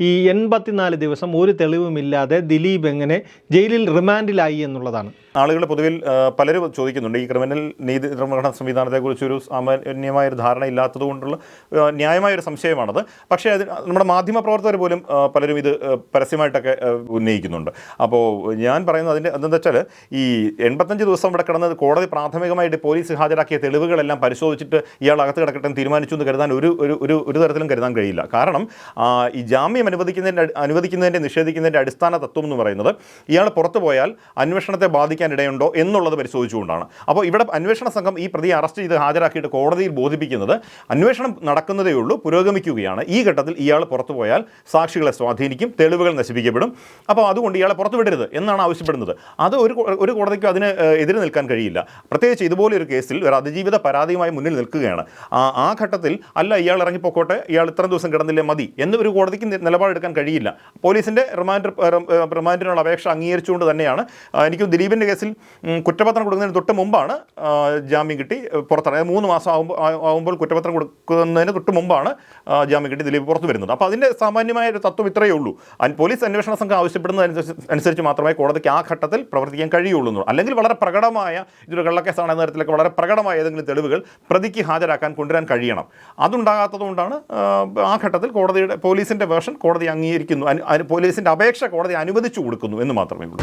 ഈ എൺപത്തിനാല് ദിവസം ഒരു തെളിവുമില്ലാതെ ദിലീപ് എങ്ങനെ ജയിലിൽ റിമാൻഡിലായി എന്നുള്ളതാണ്. ആളുകൾ പൊതുവിൽ പലരും ചോദിക്കുന്നുണ്ട് ഈ ക്രിമിനൽ നീതി നിർവഹണ സംവിധാനത്തെക്കുറിച്ച് ഒരു സാമാന്യമായ ഒരു ധാരണ ഇല്ലാത്തത് കൊണ്ടുള്ള ന്യായമായ ഒരു സംശയമാണത്. പക്ഷേ അത് നമ്മുടെ മാധ്യമ പ്രവർത്തകർ പോലും പലരും ഇത് പരസ്യമായിട്ടൊക്കെ ഉന്നയിക്കുന്നുണ്ട്. അപ്പോൾ ഞാൻ പറയുന്നത് അതിന്റെ എന്താണെന്ന് വെച്ചാൽ ഈ എൺപത്തഞ്ച് ദിവസം ഇവിടെ കിടന്നത് കോടതി പ്രാഥമികമായിട്ട് പോലീസ് ഹാജരാക്കിയ തെളിവുകളെല്ലാം പരിശോധിച്ചിട്ട് ഇയാൾ അകത്ത് കിടക്കട്ടെ തീരുമാനിച്ചു എന്ന് കരുതാൻ ഒരു ഒരു ഒരു തരത്തിലും കരുതാൻ കഴിയില്ല. കാരണം ഈ ജാമ്യം അനുവദിക്കുന്നതിന്റെ അനുവദിക്കുന്നതിന്റെ നിഷേധിക്കുന്നതിന്റെ അടിസ്ഥാന തത്വം എന്ന് പറയുന്നത് ഇയാൾ പുറത്തു പോയാൽ അന്വേഷണത്തെ ബാധിക്കാൻ ഇടയുണ്ടോ എന്നുള്ളത് പരിശോധിച്ചുകൊണ്ടാണ്. അപ്പോൾ ഇവിടെ അന്വേഷണ സംഘം ഈ പ്രതിയെ അറസ്റ്റ് ചെയ്ത് ഹാജരാക്കിയിട്ട് കോടതിയിൽ ബോധിപ്പിക്കുന്നത് അന്വേഷണം നടക്കുന്നതേ ഉള്ളൂ പുരോഗമിക്കുകയാണ്. ഈ ഘട്ടത്തിൽ ഇയാൾ പുറത്തു പോയാൽ സാക്ഷികളെ സ്വാധീനിക്കും തെളിവുകൾ നശിപ്പിക്കപ്പെടും. അപ്പോൾ അതുകൊണ്ട് ഇയാളെ പുറത്തു വിടരുത് എന്നാണ് ആവശ്യപ്പെടുന്നത്. അത് ഒരു ഒരു കോടതിക്കും അതിന് എതിരെ നിൽക്കാൻ കഴിയില്ല. പ്രത്യേകിച്ച് ഇതുപോലൊരു കേസിൽ ഒരു അതിജീവിത പരാതിയുമായി മുന്നിൽ നിൽക്കുകയാണ്. ആ ഘട്ടത്തിൽ അല്ല ഇയാൾ ഇറങ്ങിപ്പോക്കോട്ടെ ഇയാൾ ഇത്രയും ദിവസം കിടന്നില്ലേ മതി എന്ന് ഒരു കോടതിക്ക് നിലപാടെടുക്കാൻ കഴിയില്ല. പോലീസിന്റെ റിമാൻഡ് റിമാൻഡിനുള്ള അപേക്ഷ അംഗീകരിച്ചുകൊണ്ട് തന്നെയാണ്. എനിക്കും ദിലീപിന്റെ കേസിൽ കുറ്റപത്രം കൊടുക്കുന്നതിന് തൊട്ട് മുമ്പാണ് ജാമ്യം കിട്ടി പുറത്താണ് പുറത്തിറങ്ങിയത് മൂന്ന് മാസം ആകുമ്പോൾ ആകുമ്പോൾ കുറ്റപത്രം കൊടുക്കുന്നതിന് തൊട്ട് മുമ്പാണ് ജാമ്യം കിട്ടി ദിലീപ് പുറത്തു വരുന്നത്. അപ്പോൾ അതിന്റെ സാമാന്യമായ ഒരു തത്വം ഇത്രയേ ഉള്ളൂ. പോലീസ് അന്വേഷണ സംഘം ആവശ്യപ്പെടുന്നത് അനുസരിച്ച് മാത്രമേ കോടതിക്ക് ആ ഘട്ടത്തിൽ പ്രവർത്തിക്കാൻ കഴിയുള്ളൂ അല്ലെങ്കിൽ വളരെ പ്രകടമായ ഇതൊരു കള്ളക്കേസാണ് എന്ന തരത്തിലൊക്കെ വളരെ പ്രകടമായ ഏതെങ്കിലും തെളിവുകൾ പ്രതിക്ക് ഹാജരാക്കാൻ കൊണ്ടുവരാൻ കഴിയണം. അതുണ്ടാകാത്തതുകൊണ്ടാണ് ആ, ഘട്ടത്തിൽ കോടതിയുടെ പോലീസിന്റെ വേർഷൻ കോടതി അംഗീകരിക്കുന്നു. പോലീസിന്റെ അപേക്ഷ കോടതി അനുവദിച്ചു കൊടുക്കുന്നു എന്ന് മാത്രമേ ഉള്ളൂ.